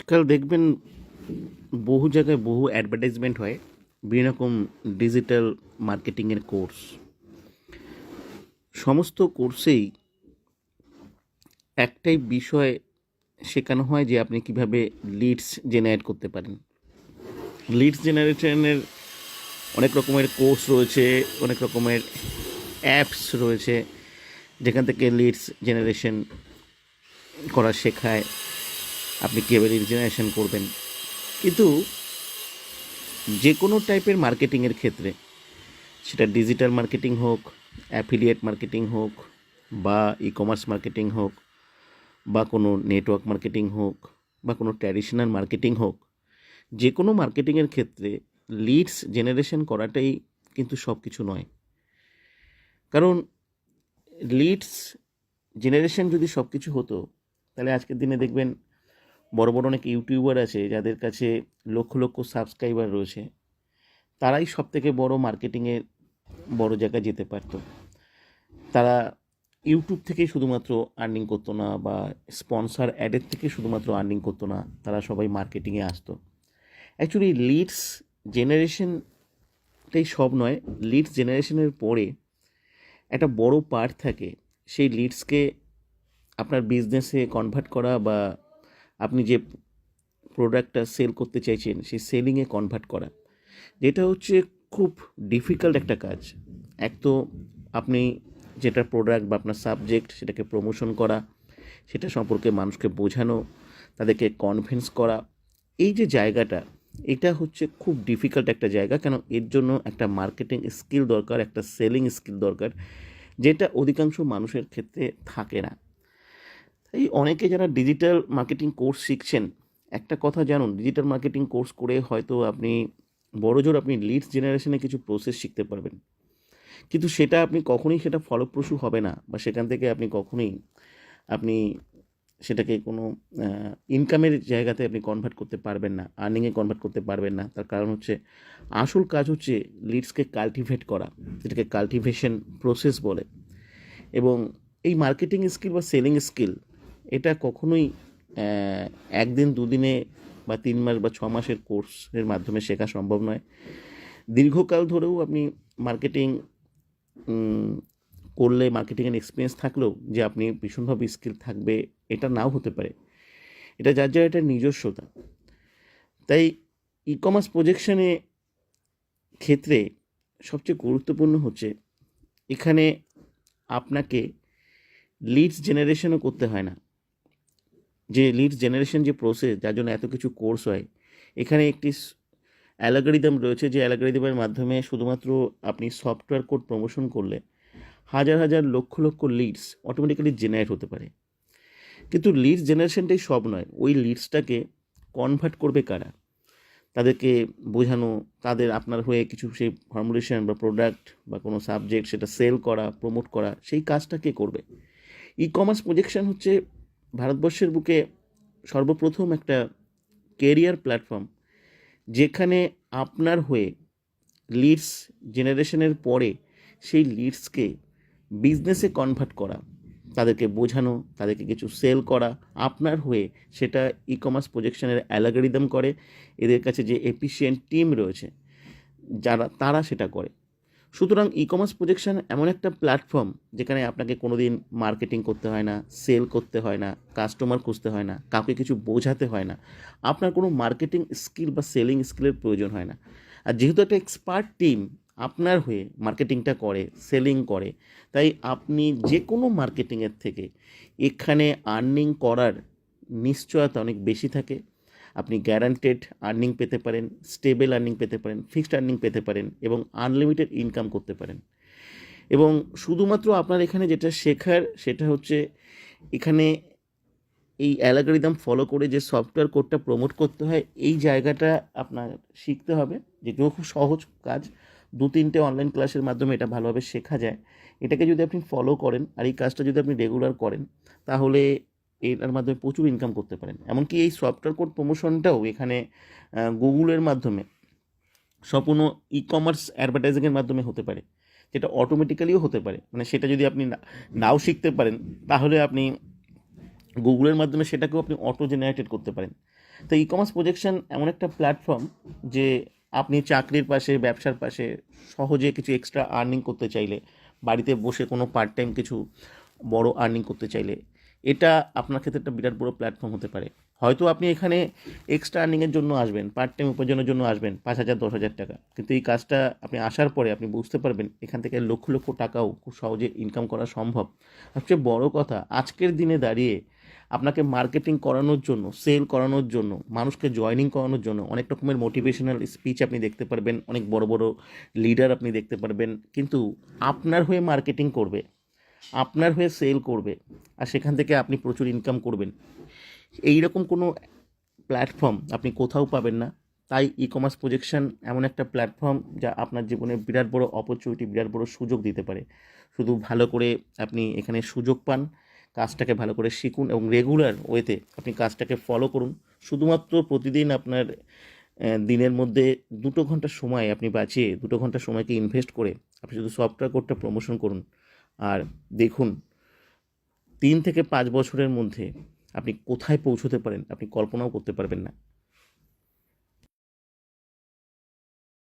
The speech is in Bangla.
আজকাল দেখবেন বহু জায়গায় বহু অ্যাডভার্টাইজমেন্ট হয় বিভিন্ন রকম ডিজিটাল মার্কেটিংয়ের কোর্স সমস্ত কোর্সেই একটাই বিষয় শেখানো হয় যে আপনি কীভাবে লিডস জেনারেট করতে পারেন। লিডস জেনারেশনের অনেক রকমের কোর্স রয়েছে, অনেক রকমের অ্যাপস রয়েছে, যেখান থেকে লিডস জেনারেশন করা শেখায়। আপনি কীভাবে লিড জেনারেশন করবেন। কিন্তু যে কোনো টাইপের মার্কেটিংয়ের ক্ষেত্রে, সেটা ডিজিটাল মার্কেটিং হোক, অ্যাফিলিয়েট মার্কেটিং হোক, বা ই কমার্স মার্কেটিং হোক, বা কোনো নেটওয়ার্ক মার্কেটিং হোক, বা কোনো ট্র্যাডিশনাল মার্কেটিং হোক, যে কোনো মার্কেটিংয়ের ক্ষেত্রে লিডস জেনারেশন করাটাই কিন্তু সব কিছু নয়। কারণ লিডস জেনারেশন যদি সব কিছু হতো, তাহলে আজকের দিনে দেখবেন বড় বড় অনেক ইউটিউবার আছে যাদের কাছে লক্ষ লক্ষ সাবস্ক্রাইবার রয়েছে, তারাই সব থেকে বড় মার্কেটিংয়ে বড় জায়গায় যেতে পারতো। তারা ইউটিউব থেকেই শুধুমাত্র আর্নিং করতো না বা স্পন্সার অ্যাডের থেকে শুধুমাত্র আর্নিং করতো না, তারা সবাই মার্কেটিংয়ে আসতো। অ্যাকচুয়ালি লিডস জেনারেশনটাই সব নয় লিডস জেনারেশনের পরে একটা বড় পার্ট থাকে, সেই লিডসকে আপনার বিজনেসে কনভার্ট করা বা আপনি যে প্রোডাক্টটা সেল করতে চাইছেন, সেই সেলিংয়ে কনভার্ট করা। যেটা হচ্ছে খুব ডিফিকাল্ট একটা কাজ। এক তো আপনি যেটা প্রোডাক্ট বা আপনার সাবজেক্ট সেটাকে প্রমোশন করা, সেটা সম্পর্কে মানুষকে বোঝানো, তাদেরকে কনভিন্স করা। এই যে জায়গাটা, এটা হচ্ছে খুব ডিফিকাল্ট একটা জায়গা। কেন? এর জন্য একটা মার্কেটিং স্কিল দরকার, একটা সেলিং স্কিল দরকার, যেটা অধিকাংশ মানুষের ক্ষেত্রে থাকে না। তাই অনেকে যারা ডিজিটাল মার্কেটিং কোর্স শিখছেন, একটা কথা জানুন ডিজিটাল মার্কেটিং কোর্স করে হয়তো আপনি বড় জোর আপনি লিডস জেনারেশনে কিছু প্রসেস শিখতে পারবেন। কিন্তু সেটা আপনি কখনোই সেটা ফলপ্রসূ হবে না বা সেখান থেকে আপনি কখনোই আপনি সেটাকে কোনো ইনকামের জায়গাতে আপনি কনভার্ট করতে পারবেন না আর্নিংয়ে কনভার্ট করতে পারবেন না। তার কারণ হচ্ছে, আসল কাজ হচ্ছে লিডসকে কাল্টিভেট করা যেটাকে কাল্টিভেশন প্রসেস বলে। এবং এই মার্কেটিং স্কিল বা সেলিং স্কিল এটা কখনোই একদিন, দুদিনে বা তিন মাস বা ছ মাসের কোর্সের মাধ্যমে শেখা সম্ভব নয়। দীর্ঘকাল ধরেও আপনি মার্কেটিং করলে, মার্কেটিংয়ের এক্সপিরিয়েন্স থাকলেও যে আপনি ভীষণভাবে স্কিল থাকবে, এটা নাও হতে পারে। এটা যার যার এটা নিজস্বতা। তাই ই কমার্স প্রজেকশনে ক্ষেত্রে সবচেয়ে গুরুত্বপূর্ণ হচ্ছে, এখানে আপনাকে লিডস জেনারেশনও করতে হয় না। যে লিডস জেনারেশন যে প্রসেস যার জন্য এত কিছু কোর্স হয়, এখানে একটি অ্যালাগরিদম রয়েছে যে অ্যালাগরিদমের মাধ্যমে শুধুমাত্র আপনি সফটওয়্যার কোড প্রমোশন করলে হাজার হাজার lakh lakh Leeds automatically generate হতে পারে। কিন্তু লিডস জেনারেশনটাই সব নয়, ওই লিডসটাকে কনভার্ট করবে কারা? তাদেরকে বোঝানো, তাদের আপনার হয়ে কিছু সেই ফর্মুলেশন বা প্রোডাক্ট বা কোনো সাবজেক্ট সেটা সেল করা প্রমোট করা, সেই কাজটা কে করবে? ই কমার্স প্রজেকশন হচ্ছে ভারতবর্ষের বুকে সর্বপ্রথম একটা কেরিয়ার প্ল্যাটফর্ম যেখানে আপনার হয়ে লিডস জেনারেশনের পরে সেই লিডসকে বিজনেসে কনভার্ট করা, তাদেরকে বোঝানো, তাদেরকে কিছু সেল করা, আপনার হয়ে সেটা ই কমার্স প্রজেকশনের অ্যালাগরিদম করে, এদের কাছে যে এফিসিয়েন্ট টিম রয়েছে, যারা, তারা সেটা করে। সুতরাং ই কমার্স প্রজেকশন এমন একটা প্ল্যাটফর্ম যেখানে আপনাকে কোনো দিন মার্কেটিং করতে হয় না সেল করতে হয় না কাস্টমার খুঁজতে হয় না, কাউকে কিছু বোঝাতে হয় না, আপনার কোনো মার্কেটিং স্কিল বা সেলিং স্কিলের প্রয়োজন হয় না। আর যেহেতু একটা এক্সপার্ট টিম আপনার হয়ে মার্কেটিংটা করে সেলিং করে, তাই আপনি যে কোনো মার্কেটিংয়ের থেকে এখানে আর্নিং করার নিশ্চয়তা অনেক বেশি থাকে। আপনি গ্যারান্টেড আর্নিং পেতে পারেন স্টেবল আর্নিং পেতে পারেন ফিক্সড আর্নিং পেতে পারেন এবং আনলিমিটেড ইনকাম করতে পারেন। এবং শুধুমাত্র আপনার এখানে যেটা শেখার সেটা হচ্ছে এখানে এই অ্যালাগরিদম ফলো করে যে সফটওয়্যার কোডটা প্রমোট করতে হয়, এই জায়গাটা আপনার শিখতে হবে। যেগুলো খুব সহজ কাজ, দু তিনটে অনলাইন ক্লাসের মাধ্যমে এটা ভালোভাবে শেখা যায়। এটাকে যদি আপনি ফলো করেন আর এই কাজটা যদি আপনি রেগুলার করেন, তাহলে এটার মাধ্যমে প্রচুর ইনকাম করতে পারেন। এমনকি এই সফটওয়্যার কোড প্রমোশনটাও এখানে গুগলের মাধ্যমে, সম্পূর্ণ ই কমার্স অ্যাডভার্টাইজিংয়ের মাধ্যমে হতে পারে। যেটা অটোমেটিক্যালিও হতে পারে। মানে সেটা যদি আপনি নাও শিখতে পারেন, তাহলে আপনি গুগলের মাধ্যমে সেটাকেও আপনি অটো জেনারেটেড করতে পারেন। তো ই কমার্স প্রজেকশন এমন একটা প্ল্যাটফর্ম যে আপনি চাকরির পাশে, ব্যবসার পাশে সহজে কিছু এক্সট্রা আর্নিং করতে চাইলে, বাড়িতে বসে কোনো পার্ট টাইম কিছু বড় আর্নিং করতে চাইলে এটা আপনার ক্ষেত্রে একটা বিরাট বড় প্ল্যাটফর্ম হতে পারে। হয়তো আপনি এখানে এক্সট্রা আর্নিংয়ের জন্য আসবেন পার্ট টাইম উপার্জনের জন্য আসবেন, পাঁচ হাজার, দশ হাজার টাকা। কিন্তু এই কাজটা আপনি আসার পরে আপনি বুঝতে পারবেন, এখান থেকে লক্ষ লক্ষ টাকাও খুব সহজে ইনকাম করা সম্ভব। সবচেয়ে বড় কথা, আজকের দিনে দাঁড়িয়ে আপনাকে মার্কেটিং করানোর জন্য সেল করানোর জন্য, মানুষকে জয়নিং করানোর জন্য অনেক রকমের মোটিভেশনাল স্পিচ আপনি দেখতে পারবেন, অনেক বড় বড় লিডার আপনি দেখতে পারবেন। কিন্তু আপনার হয়ে মার্কেটিং করবে আপনার হয়ে সেল করবে আর সেখান থেকে আপনি প্রচুর ইনকাম করবেন। এই রকম কোনো প্ল্যাটফর্ম আপনি কোথাও পাবেন না। তাই ই কমার্স প্রজেকশন এমন একটা প্ল্যাটফর্ম যা আপনার জীবনে বিরাট বড় অপরচুনিটি বিরাট বড় সুযোগ দিতে পারে। শুধু ভালো করে আপনি এখানে সুযোগ পান, কাজটাকে ভালো করে শিখুন এবং রেগুলার ওয়েতে আপনি কাজটাকে ফলো করুন। শুধুমাত্র প্রতিদিন আপনার দিনের মধ্যে দুটো ঘণ্টা সময় আপনি বাঁচিয়ে দুটো ঘণ্টা সময়কে ইনভেস্ট করে আপনি শুধু সফটওয়্যার কোডটা প্রমোশন করুন। আর দেখুন, তিন থেকে পাঁচ বছরের মধ্যে আপনি কোথায় পৌঁছতে পারেন, আপনি কল্পনাও করতে পারবেন না।